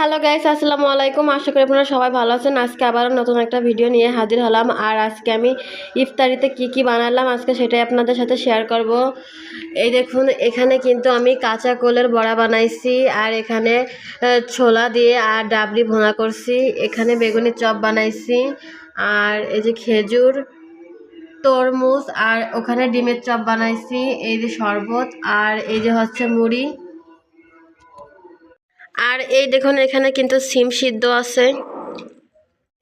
Hello guys আসসালামু আলাইকুম। আশা করি আপনারা সবাই ভালো আছেন। আজকে আবারও নতুন একটা ভিডিও নিয়ে হাজির হলাম। আর আজকে আমি ইফতারিতে কি কি বানালাম, আজকে সেটাই আপনাদের সাথে শেয়ার করব। এই দেখুন, এখানে কিন্তু আমি কাঁচা কোলের বড়া বানাইছি, আর এখানে ছোলা দিয়ে আর ডাবলি ভোনা করছি। এখানে বেগুনি চপ বানাইছি, আর এই যে খেজুর, তরমুজ, আর ওখানে ডিমের চপ বানাইছি, এই যে শরবত, আর এই যে হচ্ছে মুড়ি। আর এই দেখুন, এখানে কিন্তু সিম সিদ্ধ আছে।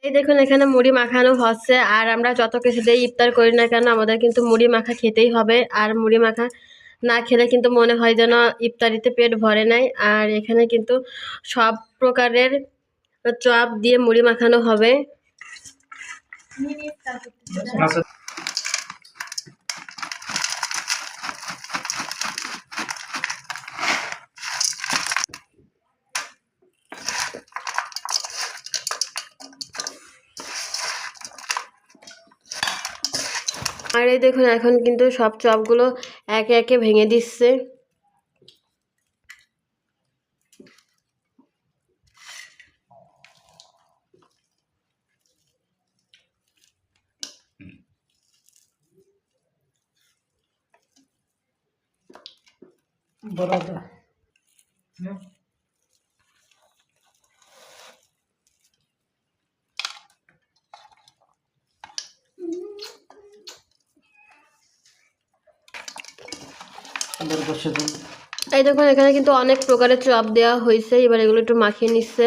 এই দেখুন, এখানে মুড়ি মাখানো হচ্ছে। আর আমরা যত কিছু দিয়ে ইফতার করি না কেন, আমাদের কিন্তু মুড়ি মাখা খেতেই হবে। আর মুড়ি মাখা না খেলে কিন্তু মনে হয় যেন ইফতারিতে পেট ভরে নাই। আর এখানে কিন্তু সব প্রকারের চপ দিয়ে মুড়ি মাখানো হবে। আর এই দেখুন এখন কিন্তু সব চপগুলো একে একে ভেঙে দিচ্ছে। বড়টা এই দেখুন এখানে কিন্তু অনেক প্রকারের চপ দেওয়া হয়েছে। এবার এগুলো একটু মাখিয়ে নিচ্ছে।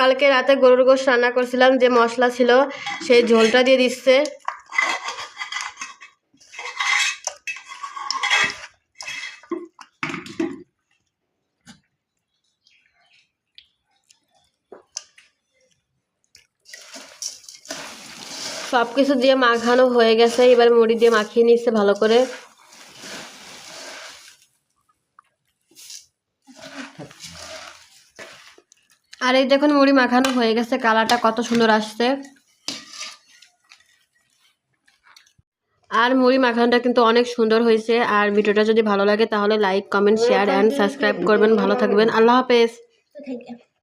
কালকে রাতে গরুর গোশ রান্না করছিলাম যে মশলা ছিল সেই ঝোলটা দিয়ে দিচ্ছে। সব কিছু দিয়ে মাখানো হয়ে গেছে, এবার মুড়ি দিয়ে মাখিয়ে নিচ্ছে ভালো করে। আর এই দেখুন মুড়ি মাখানো হয়ে গেছে, কালারটা কত সুন্দর আসছে। আর মুড়ি মাখানোটা কিন্তু অনেক সুন্দর হয়েছে, আর ভিডিওটা যদি ভালো লাগে তাহলে like comment share and subscribe করবেন। ভালো থাকবেন। আল্লাহ হাফেজ।